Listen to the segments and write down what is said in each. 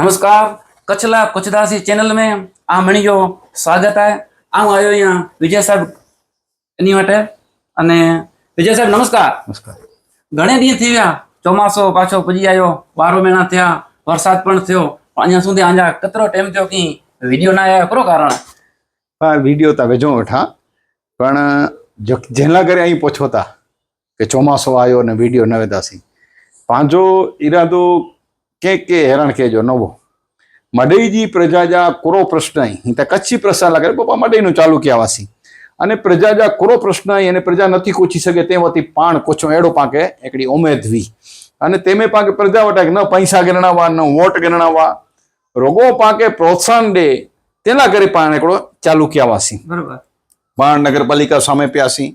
नमस्कार कच्छला कच्छदासी चैनल में આ મણીજો સ્વાગત છે આમ આવ્યો અહીંયા વિજય સાહેબ એની માટે અને વિજય સાહેબ નમસ્કાર નમસ્કાર ઘણે દી થઈ ગયા ચોમાસો પાછો પૂજી આવ્યો બારો મહિના થયા વરસાદ પણ થયો પણ અહીંયા સુધી આંજા કતરો ટાઈમ થયો કે વિડીયો ના આવ્યા કરો કારણ આ વિડીયો તમે જો વેઠા પણ જો- જેના ઘરે અહીં પહોંચોતા કે ચોમાસો આવ્યો ને વિડીયો ન વેતાસી પાંજો ઈરાદો કે કેજો નવો. મડઈજી પ્રજાજા કોરો પ્રશ્ન અહીં તો કચ્છી પ્રશ્ન લાગે. પપ્પા મડઈનું ચાલુ કહેવાસી અને પ્રજાજા કોરો પ્રશ્ન અને પ્રજા નથી કોચી શકે તે વતી પાણ કોચો એડો પાકે એકડી ઉમેદવી. અને તેમે પાકે પ્રજા વટા કે ન પૈસા ગણનાવા ન વોટ ગણનાવા. રોગો પાકે પ્રોત્સાહન દે. તેના કરે પાણ એકડો ચાલુ કહેવાસી બરોબર. પણ નગરપાલિકા સામે પ્યાસી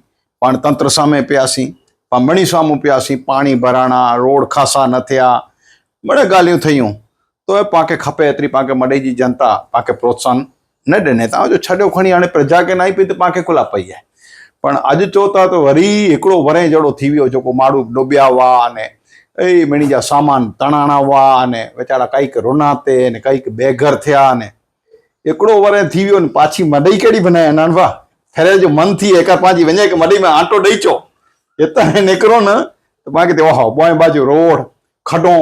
પાણ તંત્ર સામે પ્યાસી પામણી સામે સામું પ્યાસી પાણી ભરાણા રોડ ખાસા ન થયા. મળે ગાલ્યું થયું. તો એ પાકે ખપે એતરી પાકે મડેજી જનતા न પ્રોત્સાહન ન દે. ને તો જો છડ્યો ખણી અને પ્રજા કે નાઈ પી તો પાકે ખુલ્લા પઈ જાય. પણ આજે ચોથા તો વરી એકડો વરે જડો થઈ ગયો જો કો માડું ડોબ્યાવા અને એ મણી જા સામાન તણાણાવા અને વેચારા કંઈક રોનાતે ને કંઈક બેઘર થયા ને એકડો વરે થઈ ગયો ને પાછી મડઈ કેડી બનાયા. નાનવા, ફેરે જો મન थी એકા પાછી वञे કે मॾई में આંટો ॾेई એતા હે નીકળો ને. તો બાકી તે ઓહો, બોય બાજુ રોડ, ખડો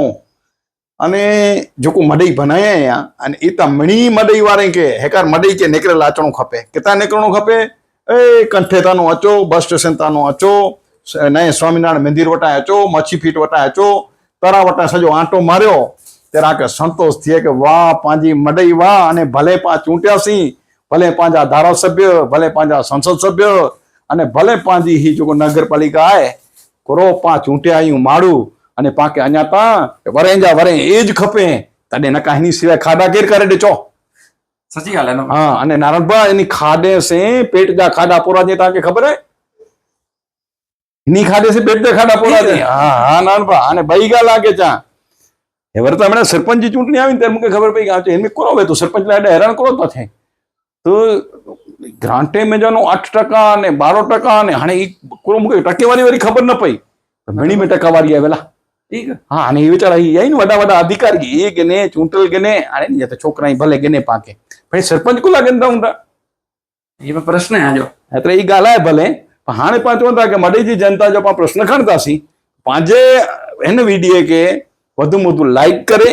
અને જોકો મડઈ અહીંયા, અને એ તા મણી મડઈ વારે કે, હેકાર મડઈ કે નેકરે લાચણું ખપે. કેતા નીકળણું ખપે? એ કંઠે તાનો અચો, બસ સ્ટેશન તાનો અચો, સ- નए સ્વામિનારાયણ મંદિર વટાય અચો મચ્છી ફીટ વટાય અચો, તરા વટા સજો આંટો માર્યો તેરા કે સંતોષ થયે કે વાહ, પાંજી મડઈ વાહ, અને ભલે પા ચૂંટ્યાસી ભલે પાંજા ધારાસભ્ય, ભલે પાંજા સંસદ સભ્ય, અને ભલે પાંજી હી જો નગરપાલિકા આય, કરો પા ચૂંટ્યા આયું માડું અને પાકે અહીંયા તા વરેંજા વરે એ જ ખપે. તને નકા એની સિવાય ખાડા કેર કરે ડે ચો. સચી હાલે હા અને નારણભા એની ખાડે સે પેટ દા ખાડા પૂરા જે તાકે ખબર હે? ની ખાડે સે પેટ દા ખાડા પૂરા જે. હા હા નારણભા અને બૈગા લાગે ચા. એ વર્તા મને સરપંચની ચૂંટણી આવી ત્યારે મને ખબર પડી કે આ એમને કરો હવે તો સરપંચ લાડે હેરાન કરો તો છે તો ગ્રાન્ટે મેજાનું આઠ ટકા અને બારો ટકા અને હાણે એ કરો મૂકે ટકેવારી વાળી ખબર ન પડી. ઘણી મેં ટકાવારી આવેલા. ઠીક? હા અને એ વિચારા અહીં વડા વડા અધિકારી એ ગને ચૂંટલ ગને આને નહીં તો છોકરા ભલે ગને પાકે. ભાઈ સરપંચ કુલા ગંદા ઊંડા એ પ્રશ્ન આજો એટલે એ ગાલાય ભલે પણ હાણે પાંચ હતા કે મડેજી જનતા જો પણ પ્રશ્ન ખણતાસી પાંજે એને વિડીએ કે વધુમાં વધુ લાઈક કરે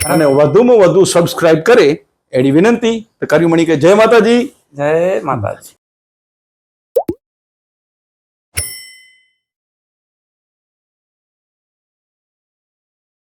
અને વધુમાં વધુ સબસ્ક્રાઇબ કરે એડી વિનંતી. તો કર્યું મણી કે જય માતાજી. જય માતાજી.